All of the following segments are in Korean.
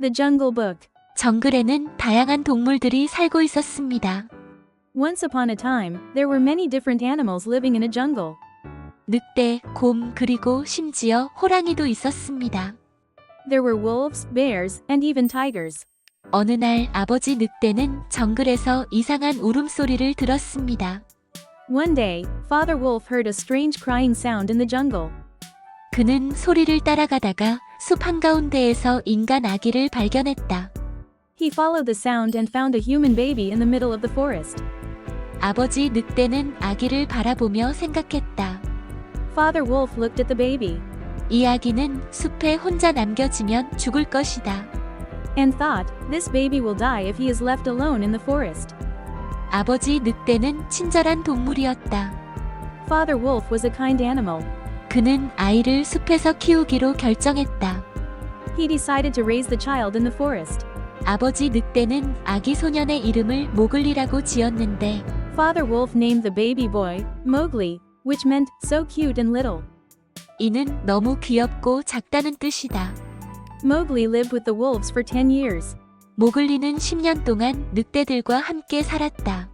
The Jungle Book. 정글에는 다양한 동물들이 살고 있었습니다. Once upon a time, there were many different animals living in a jungle. 늑대, 곰, 그리고 심지어 호랑이도 있었습니다. There were wolves, bears, and even tigers. 어느 날 아버지 늑대는 정글에서 이상한 울음소리를 들었습니다. One day, Father Wolf heard a strange crying sound in the jungle. 그는 소리를 따라가다가 숲 한가운데에서 인간 아기를 발견했다. He followed the sound and found a human baby in the middle of the forest. 아버지 늑대는 아기를 바라보며 생각했다. Father Wolf looked at the baby 이 아기는 숲에 혼자 남겨지면 죽을 것이다. and thought, this baby will die if he is left alone in the forest. 아버지 늑대는 친절한 동물이었다. Father Wolf was a kind animal. 그는 아이를 숲에서 키우기로 결정했다. He decided to raise the child in the forest. 아버지 늑대는 아기 소년의 이름을 모글리라고 지었는데 Father Wolf named the baby boy Mowgli, which meant so cute and little. 이는 너무 귀엽고 작다는 뜻이다. Mowgli lived with the wolves for 10 years. 모글리는 10년 동안 늑대들과 함께 살았다.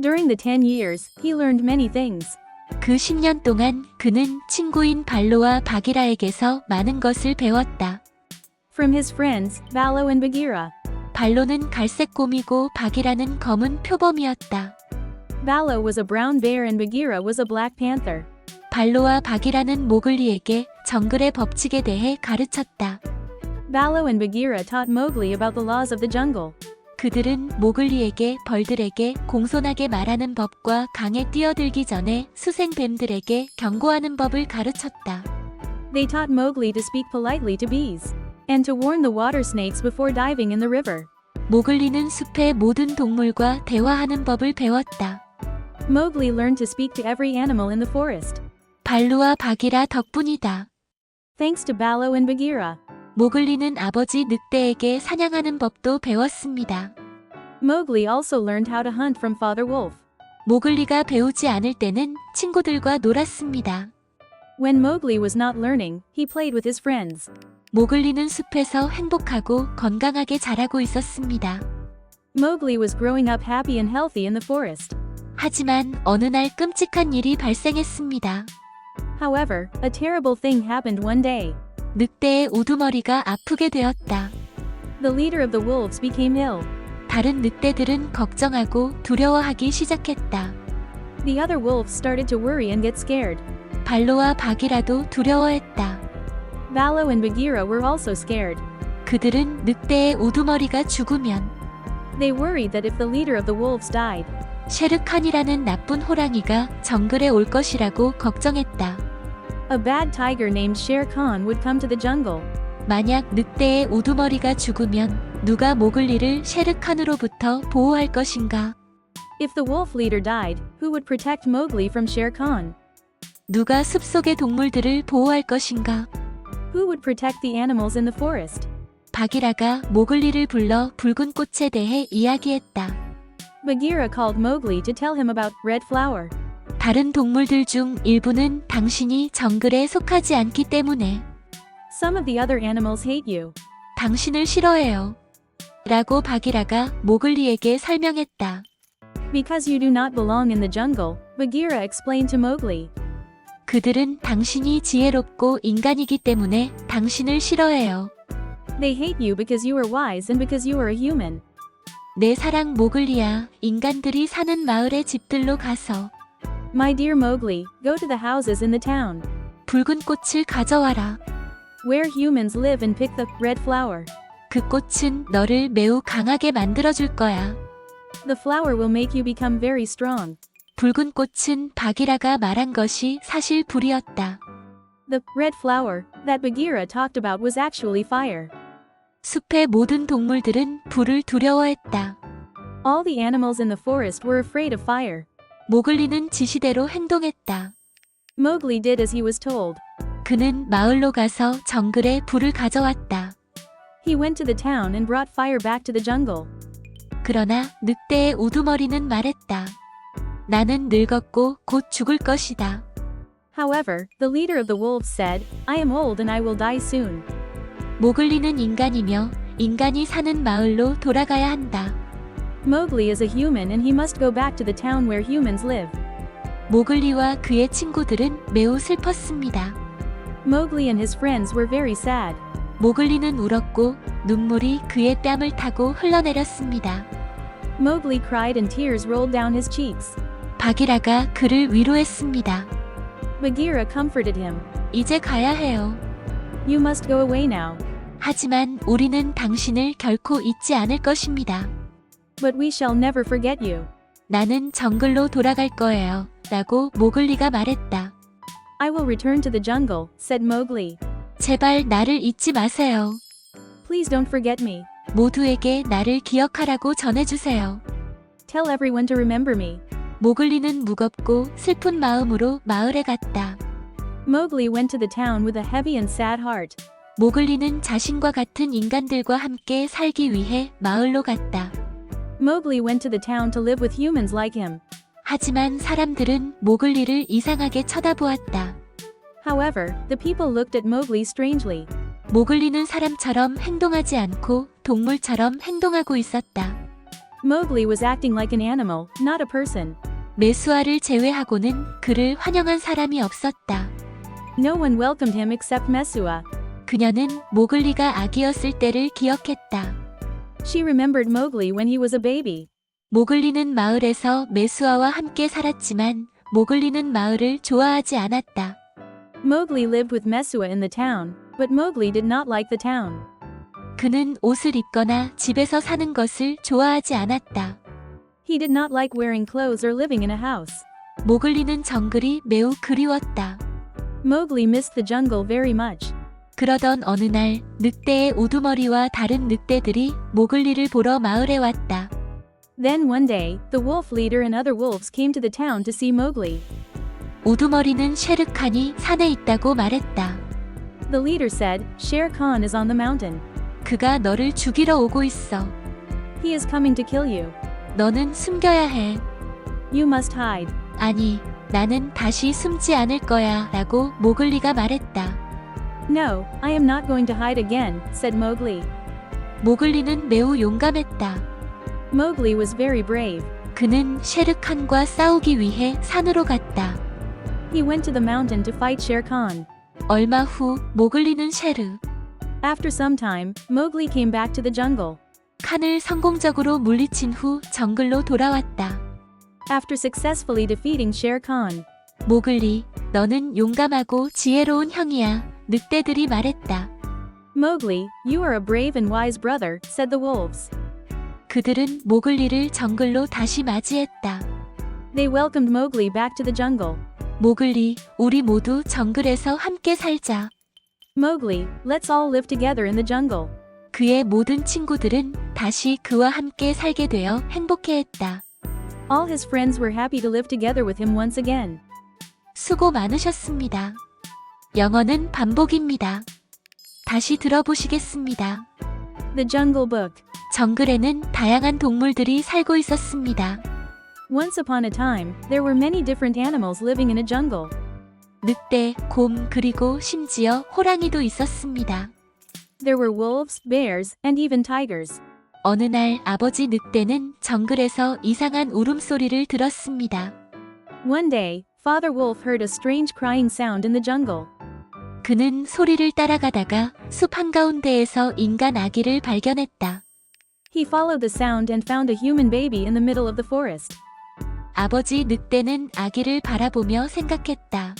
During the 10 years, he learned many things. 그 10년 동안 그는 친구인 발로와 바기라에게서 많은 것을 배웠다. From his friends, Ballo and Bagheera. 발로는 갈색 곰이고 바기라는 검은 표범이었다. Ballo was a brown bear and Bagheera was a black panther. 발로와 바기라는 모글리에게 정글의 법칙에 대해 가르쳤다. Ballo and Bagheera taught Mowgli about the laws of the jungle. 그들은 모글리에게 벌들에게 공손하게 말하는 법과 강에 뛰어들기 전에 수생뱀들에게 경고하는 법을 가르쳤다. They taught Mowgli to speak politely to bees and to warn the water snakes before diving in the river. 모글리는 숲의 모든 동물과 대화하는 법을 배웠다. Mowgli learned to speak to every animal in the forest. 발로와 바기라 덕분이다. Thanks to Ballo and Bagheera. 모글리는 아버지 늑대에게 사냥하는 법도 배웠습니다. Mowgli also learned how to hunt from Father Wolf. 모글리가 배우지 않을 때는 친구들과 놀았습니다. When Mowgli was not learning, he played with his friends. 모글리는 숲에서 행복하고 건강하게 자라고 있었습니다. Mowgli was growing up happy and healthy in the forest. 하지만 어느 날 끔찍한 일이 발생했습니다. However, a terrible thing happened one day. 늑대의 우두머리가 아프게 되었다. The leader of the wolves became ill. 다른 늑대들은 걱정하고 두려워하기 시작했다. The other wolves started to worry and get scared. 발로와 박이라도 두려워했다. Ballo and Bagheera were also scared. 그들은 늑대의 우두머리가 죽으면 They worried that if the leader of the wolves died, 셰르칸이라는 나쁜 호랑이가 정글에 올 것이라고 걱정했다. a bad tiger named Shere Khan would come to the jungle. 만약 늑대의 우두머리가 죽으면 누가 모글 리를 셰르칸으로부터 보호할 것인가? If the wolf leader died, who would protect Mowgli from Shere Khan? 누가 숲속의 동물들을 보호할 것인가? Who would protect the animals in the forest? 바기라가 모글리를 불러 붉은 꽃에 대해 이야기했다. Bagheera called Mowgli to tell him about Red Flower. 다른 동물들 중 일부는 당신이 정글에 속하지 않기 때문에 Some of the other animals hate you. 당신을 싫어해요. 라고 바기라가 모글리에게 설명했다. Because you do not belong in the jungle, Bagheera explained to Mowgli. 그들은 당신이 지혜롭고 인간이기 때문에 당신을 싫어해요. They hate you because you are wise and because you are a human. 내 사랑 모글리야, 인간들이 사는 마을의 집들로 가서 My dear Mowgli, go to the houses in the town, 붉은 꽃을 가져와라. where humans live and pick the red flower. 그 꽃은 너를 매우 강하게 만들어줄 거야. The flower will make you become very strong. 붉은 꽃은 바기라가 말한 것이 사실 불이었다. The red flower that Bagheera talked about was actually fire. 숲의 모든 동물들은 불을 두려워했다. All the animals in the forest were afraid of fire. 모글리는 지시대로 행동했다. Mowgli did as he was told. 그는 마을로 가서 정글에 불을 가져왔다. He went to the town and brought fire back to the jungle. 그러나 늑대의 우두머리는 말했다. 나는 늙었고 곧 죽을 것이다. However, the leader of the wolves said, I am old and I will die soon. 모글리는 인간이며 인간이 사는 마을로 돌아가야 한다. Mowgli is a human and he must go back to the town where humans live. 모글리와 그의 친구들은 매우 슬펐습니다. Mowgli and his friends were very sad. 모글리는 울었고 눈물이 그의 뺨을 타고 흘러내렸습니다. Mowgli cried and tears rolled down his cheeks. 바기라가 그를 위로했습니다. Bagheera comforted him. 이제 가야 해요. You must go away now. 하지만 우리는 당신을 결코 잊지 않을 것입니다. But we shall never forget you. 나는 정글로 돌아갈 거예요. 라고 모글리가 말했다. I will return to the jungle, said Mowgli. 제발 나를 잊지 마세요. Please don't forget me. 모두에게 나를 기억하라고 전해주세요. Tell everyone to remember me. 모글리는 무겁고 슬픈 마음으로 마을에 갔다. Mowgli went to the town with a heavy and sad heart. 모글리는 자신과 같은 인간들과 함께 살기 위해 마을로 갔다. Mowgli went to the town to live with humans like him. 하지만 사람들은 모글리를 이상하게 쳐다보았다. However, the people looked at Mowgli strangely. 모글리는 사람처럼 행동하지 않고 동물처럼 행동하고 있었다. Mowgli was acting like an animal, not a person. 메수아를 제외하고는 그를 환영한 사람이 없었다. No one welcomed him except Mesua. 그녀는 모글리가 아기였을 때를 기억했다. She remembered Mowgli when he was a baby. 모글리는 마을에서 메수아와 함께 살았지만 모글리는 마을을 좋아하지 않았다. Mowgli lived with Mesua in the town, but Mowgli did not like the town. 그는 옷을 입거나 집에서 사는 것을 좋아하지 않았다. He did not like wearing clothes or living in a house. 모글리는 정글이 매우 그리웠다. Mowgli missed the jungle very much. 그러던 어느 날 늑대의 우두머리와 다른 늑대들이 모글리를 보러 마을에 왔다. Then one day, the wolf leader and other wolves came to the town to see Mowgli. 우두머리는 쉐르칸이 산에 있다고 말했다. The leader said, Shere Khan is on the mountain. 그가 너를 죽이러 오고 있어. He is coming to kill you. 너는 숨겨야 해. You must hide. 아니, 나는 다시 숨지 않을 거야. 라고 모글리가 말했다. No, I am not going to hide again, said Mowgli. 모글리는 매우 용감했다. Mowgli was very brave. 그는 쉐르칸과 싸우기 위해 산으로 갔다. He went to the mountain to fight Shere Khan. 얼마 후 모글리는 쉐르, After some time, Mowgli came back to the jungle. 칸을 성공적으로 물리친 후 정글로 돌아왔다. After successfully defeating Shere Khan, 모글리, 너는 용감하고 지혜로운 형이야. 늑대들이 말했다. Mowgli, you are a brave and wise brother, said the wolves. 그들은 모글리를 정글로 다시 맞이했다. They welcomed Mowgli back to the jungle. 모글리, 우리 모두 정글에서 함께 살자. Mowgli, let's all live together in the jungle. 그의 모든 친구들은 다시 그와 함께 살게 되어 행복해했다. All his friends were happy to live together with him once again. 수고 많으셨습니다. 영어는 반복입니다. 다시 들어보시겠습니다. The Jungle Book. 정글에는 다양한 동물들이 살고 있었습니다. Once upon a time, there were many different animals living in a jungle. 늑대, 곰, 그리고 심지어 호랑이도 있었습니다. There were wolves, bears, and even tigers. 어느 날 아버지 늑대는 정글에서 이상한 울음소리를 들었습니다. One day, Father Wolf heard a strange crying sound in the jungle. 그는 소리를 따라가다가 숲 한가운데에서 인간 아기를 발견했다. He followed the sound and found a human baby in the middle of the forest. 아버지 늑대는 아기를 바라보며 생각했다.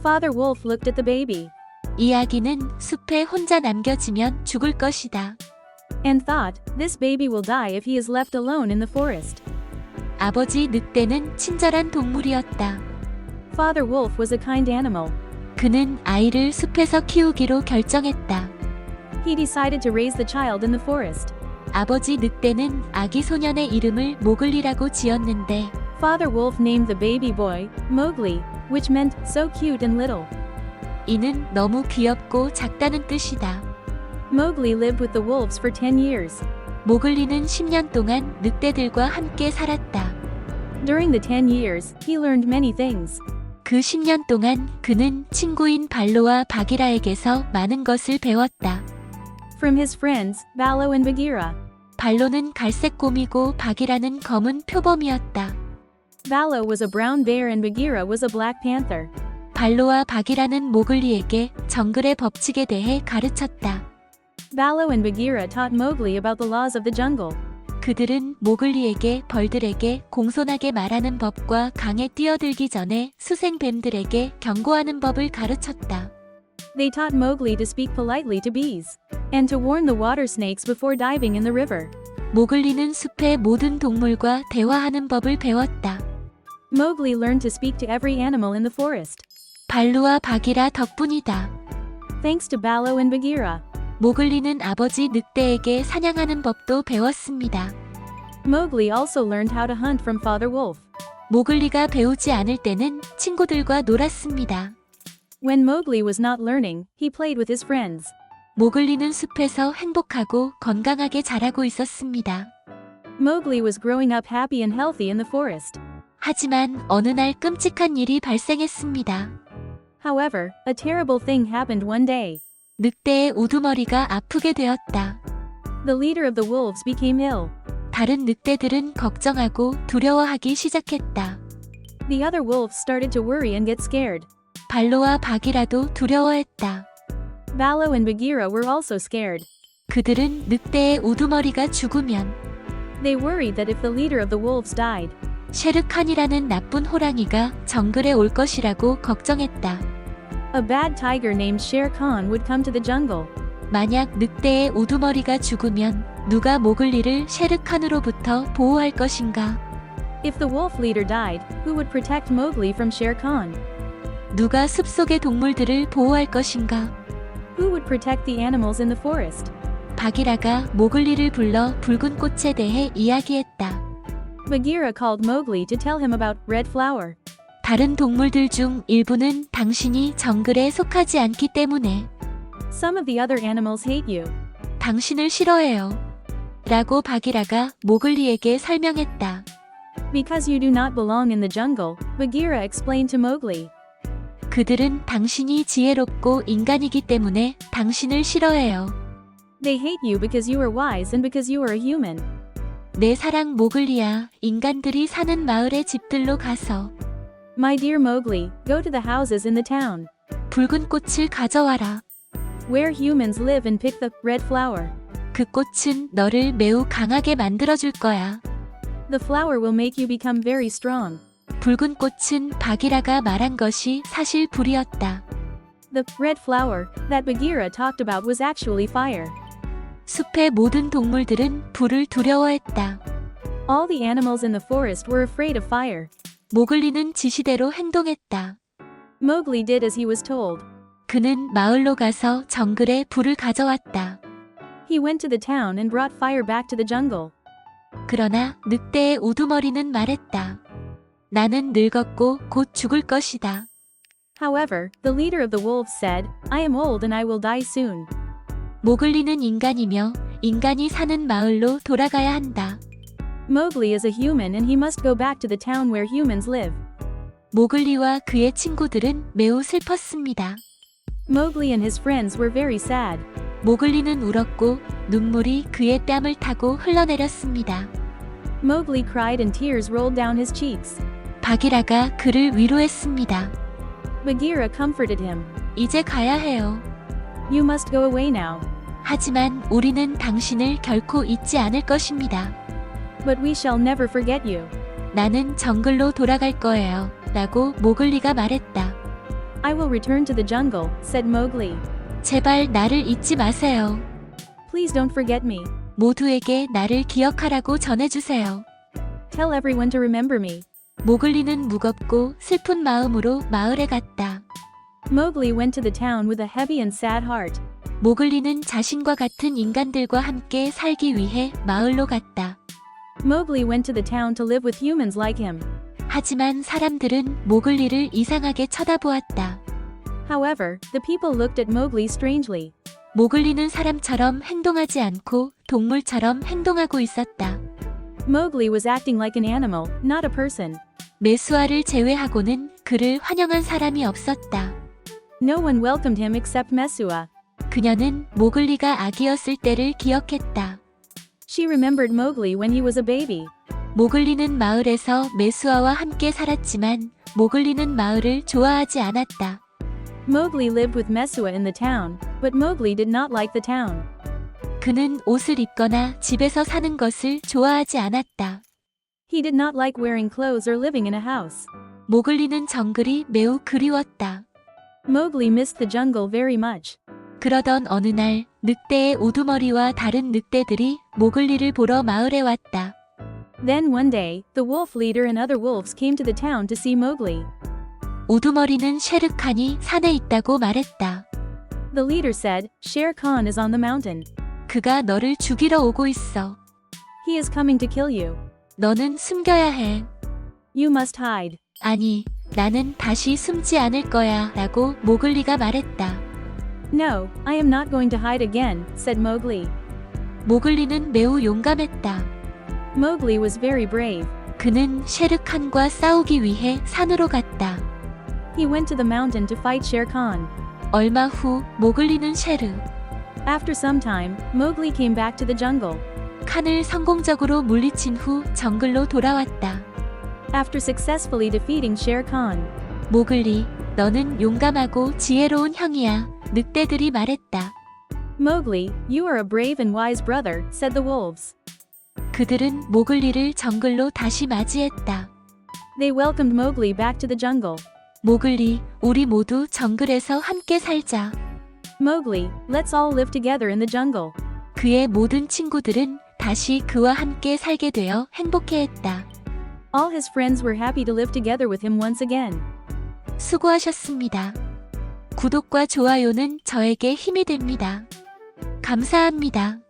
Father Wolf looked at the baby 이 아기는 숲에 혼자 남겨지면 죽을 것이다. and thought, this baby will die if he is left alone in the forest. 아버지 늑대는 친절한 동물이었다. Father Wolf was a kind animal. 그는 아이를 숲에서 키우기로 결정했다. He decided to raise the child in the forest. 아버지 늑대는 아기 소년의 이름을 모글리라고 지었는데 Father Wolf named the baby boy Mowgli, which meant so cute and little. 이는 너무 귀엽고 작다는 뜻이다. Mowgli lived with the wolves for 10 years. 모글리는 10년 동안 늑대들과 함께 살았다. During the 10 years, he learned many things. 그 10년 동안 그는 친구인 발로와 바기라에게서 많은 것을 배웠다. From his friends, Ballo and Bagheera. 발로는 갈색 곰이고 박이라는 검은 표범이었다. Ballo was a brown bear and Bagheera was a black panther. 발로와 박이라는 모글리에게 정글의 법칙에 대해 가르쳤다. Ballo and Bagheera taught Mowgli about the laws of the jungle. 그들은 모글리에게 벌들에게 공손하게 말하는 법과 강에 뛰어들기 전에 수생뱀들에게 경고하는 법을 가르쳤다. They taught Mowgli to speak politely to bees, and to warn the water snakes before diving in the river. 모글리는 숲의 모든 동물과 대화하는 법을 배웠다. Mowgli learned to speak to every animal in the forest. 발루와 바기라 덕분이다. Thanks to Ballo and Bagheera. 모글리는 아버지 늑대에게 사냥하는 법도 배웠습니다. Mowgli also learned how to hunt from Father Wolf. 모글리가 배우지 않을 때는 친구들과 놀았습니다. When Mowgli was not learning, he played with his friends. 모글리는 숲에서 행복하고 건강하게 자라고 있었습니다. Mowgli was growing up happy and healthy in the forest. 하지만 어느 날 끔찍한 일이 발생했습니다. However, a terrible thing happened one day. 늑대의 우두머리가 아프게 되었다. The leader of the wolves became ill. 다른 늑대들은 걱정하고 두려워하기 시작했다. The other wolves started to worry and get scared. 발로와 박이라도 두려워했다. Ballo and Bagheera were also scared. 그들은 늑대의 우두머리가 죽으면 They worried that if the leader of the wolves died, 셰르칸이라는 나쁜 호랑이가 정글에 올 것이라고 걱정했다. a bad tiger named Shere Khan would come to the jungle. 만약 늑대의 우두머리가 죽으면 누가 모글리를 셰르칸으로부터 보호할 것인가? If the wolf leader died, who would protect Mowgli from Shere Khan? 누가 숲속의 동물들을 보호할 것인가? Who would protect the animals in the forest? 바기라가 모글리를 불러 붉은 꽃에 대해 이야기했다. Bagheera called Mowgli to tell him about Red Flower. 다른 동물들 중 일부는 당신이 정글에 속하지 않기 때문에 Some of the other animals hate you. 당신을 싫어해요. 라고 바기라가 모글리에게 설명했다. Because you do not belong in the jungle, Bagheera explained to Mowgli. 그들은 당신이 지혜롭고 인간이기 때문에 당신을 싫어해요. They hate you because you are wise and because you are a human. 내 사랑 모글리야, 인간들이 사는 마을의 집들로 가서 My dear Mowgli, go to the houses in the town, 붉은 꽃을 가져와라. where humans live and pick the red flower. 그 꽃은 너를 매우 강하게 만들어줄 거야. The flower will make you become very strong. 붉은 꽃은 바기라가 말한 것이 사실 불이었다. The red flower that Bagheera talked about was actually fire. 숲의 모든 동물들은 불을 두려워했다. All the animals in the forest were afraid of fire. 모글리는 지시대로 행동했다. Mowgli did as he was told. 그는 마을로 가서 정글에 불을 가져왔다. He went to the town and brought fire back to the jungle. 그러나 늑대의 우두머리는 말했다. 나는 늙었고 곧 죽을 것이다. However, the leader of the wolves said, I am old and I will die soon. 모글리는 인간이며 인간이 사는 마을로 돌아가야 한다. Mowgli is a human and he must go back to the town where humans live. 모글리와 그의 친구들은 매우 슬펐습니다. Mowgli and his friends were very sad. 모글리는 울었고 눈물이 그의 뺨을 타고 흘러내렸습니다. Mowgli cried and tears rolled down his cheeks. 바기라가 그를 위로했습니다. Bagheera comforted him. 이제 가야 해요. You must go away now. 하지만 우리는 당신을 결코 잊지 않을 것입니다. But we shall never forget you. 나는 정글로 돌아갈 거예요. 라고 모글리가 말했다. I will return to the jungle, said Mowgli. 제발 나를 잊지 마세요. Please don't forget me. 모두에게 나를 기억하라고 전해주세요. Tell everyone to remember me. 모글리는 무겁고 슬픈 마음으로 마을에 갔다. Mowgli went to the town with a heavy and sad heart. 모글리는 자신과 같은 인간들과 함께 살기 위해 마을로 갔다. Mowgli went to the town to live with humans like him. 하지만 사람들은 모글리를 이상하게 쳐다보았다. However, the people looked at Mowgli strangely. 모글리는 사람처럼 행동하지 않고 동물처럼 행동하고 있었다. Mowgli was acting like an animal, not a person. 메수아를 제외하고는 그를 환영한 사람이 없었다. No one welcomed him except Mesua. 그녀는 모글리가 아기였을 때를 기억했다. She remembered Mowgli when he was a baby. 모글리는 마을에서 메수아와 함께 살았지만 모글리는 마을을 좋아하지 않았다. Mowgli lived with Mesua in the town, but Mowgli did not like the town. 그는 옷을 입거나 집에서 사는 것을 좋아하지 않았다. He did not like wearing clothes or living in a house. 모글리는 정글이 매우 그리웠다. Mowgli missed the jungle very much. 그러던 어느 날 늑대의 우두머리와 다른 늑대들이 모글리를 보러 마을에 왔다. Then one day, the wolf leader and other wolves came to the town to see Mowgli. 우두머리는 쉐르칸이 산에 있다고 말했다. The leader said, Shere Khan is on the mountain. 그가 너를 죽이러 오고 있어. He is coming to kill you. 너는 숨겨야 해. You must hide. 아니, 나는 다시 숨지 않을 거야. 라고 모글리가 말했다. No, I am not going to hide again, said Mowgli. 모글리는 매우 용감했다. Mowgli was very brave. 그는 쉐르칸과 싸우기 위해 산으로 갔다. He went to the mountain to fight Shere Khan. 얼마 후 모글리는 쉐르, After some time, Mowgli came back to the jungle. 칸을 성공적으로 물리친 후 정글로 돌아왔다. After successfully defeating Shere Khan, 모글리, 너는 용감하고 지혜로운 형이야. 늑대들이 말했다. Mowgli, you are a brave and wise brother, said the wolves. 그들은 모글리를 정글로 다시 맞이했다. They welcomed Mowgli back to the jungle. 모글리, 우리 모두 정글에서 함께 살자. Mowgli, let's all live together in the jungle. 그의 모든 친구들은 다시 그와 함께 살게 되어 행복해했다. All his friends were happy to live together with him once again. 수고하셨습니다. 구독과 좋아요는 저에게 힘이 됩니다. 감사합니다.